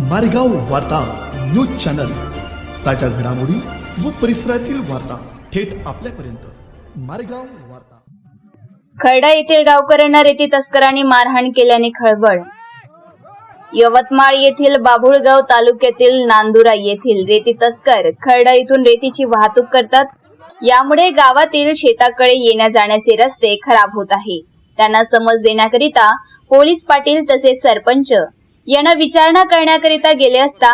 मारेगाव वार्ता news channel. ताज्या घडामोडी व परिसरातील वार्ता थेट आपल्यापर्यंत. मारेगाव वार्ता. खर्डा येथील गावकऱ्यांना रेती तस्करांनी मारहाण केल्याने खळबळ. यवतमाळ येथील बाभुळगाव तालुक्यातील नांदुरा येथील रेती तस्कर खर्डा येथून रेतीची वाहतूक करतात. यामुळे गावातील शेताकडे येण्या जाण्याचे रस्ते खराब होत आहे. त्यांना समज देण्याकरिता पोलीस पाटील तसेच सरपंच यांना विचारणा करण्याकरिता गेले असता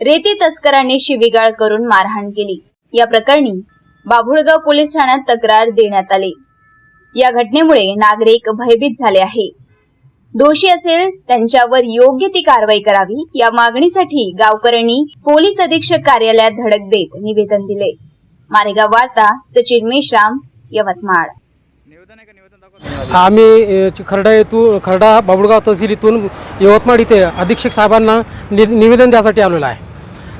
रेती तस्करांनी शिवीगाळ करून मारहाण केली. या प्रकरणी बाभुळगाव पोलीस ठाण्यात तक्रार देण्यात आली. या घटनेमुळे नागरिक भयभीत झाले आहे. दोषी असेल त्यांच्यावर योग्य ती कारवाई करावी या मागणीसाठी गावकऱ्यांनी पोलीस अधीक्षक कार्यालयात धडक देत निवेदन दिले. मारेगाव वार्ता सचिन मेश्राम यवतमाळ. आम्ही खरडा खर्डा येथून खर्डा बाबुळगाव तहसील इथून यवतमाळ इथे अधीक्षक साहेबांना नि निवेदन द्यासाठी आलेलो आहे.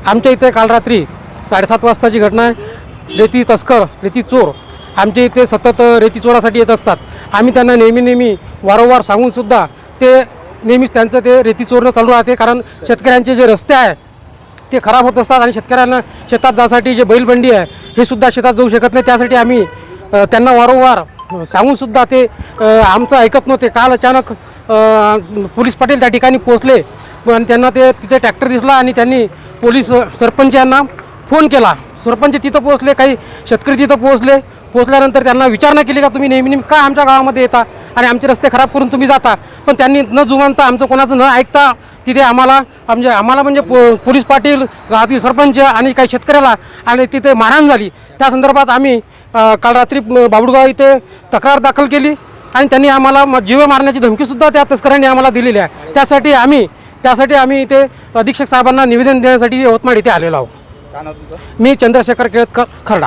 आमच्या इथे काल रात्री साडेसात वाजताची घटना आहे. रेती तस्कर रेती चोर आमच्या इथे सतत रेती चोरासाठी येत असतात. आम्ही त्यांना नेहमी नेहमी वारंवार सांगूनसुद्धा ते नेहमीच त्यांचं ते रेती चोरणं चालू राहते. कारण शेतकऱ्यांचे जे रस्ते आहे ते खराब होत असतात आणि शेतकऱ्यांना शेतात जाण्यासाठी जे बैलबंडी आहे हे सुद्धा शेतात जाऊ शकत नाही. त्यासाठी आम्ही त्यांना वारंवार सांगूनसुद्धा ते आमचं ऐकत नव्हते. काल अचानक पोलीस पाटील त्या ठिकाणी पोचले पण त्यांना ते तिथे ट्रॅक्टर दिसला आणि त्यांनी पोलीस सरपंच यांना फोन केला. सरपंच तिथं पोहोचले काही शेतकरी तिथं पोहोचले. पोहोचल्यानंतर त्यांना विचारणा केली का तुम्ही नेहमी नेहमी? का आमच्या गावामध्ये येता आणि आमचे रस्ते खराब करून तुम्ही जाता? पण त्यांनी न जुमानता आमचं कोणाचं न ऐकता तिथे आम्हाला म्हणजे आम्हाला म्हणजे पो पोलीस पाटील गावातील सरपंच आणि काही शेतकऱ्याला आणि तिथे मारहाण झाली. त्या संदर्भात आम्ही काल रात्री म, बाबुळगाव इथे तक्रार दाखल केली आणि त्यांनी आम्हाला जीव मारण्याची धमकीसुद्धा त्या तस्करांनी आम्हाला दिलेली आहे. त्यासाठी आम्ही त्यासाठी आम्ही इथे अधीक्षक साहेबांना निवेदन देण्यासाठी यवतमाळ इथे आलेलो आहोत. मी चंद्रशेखर केळतकर खरडा.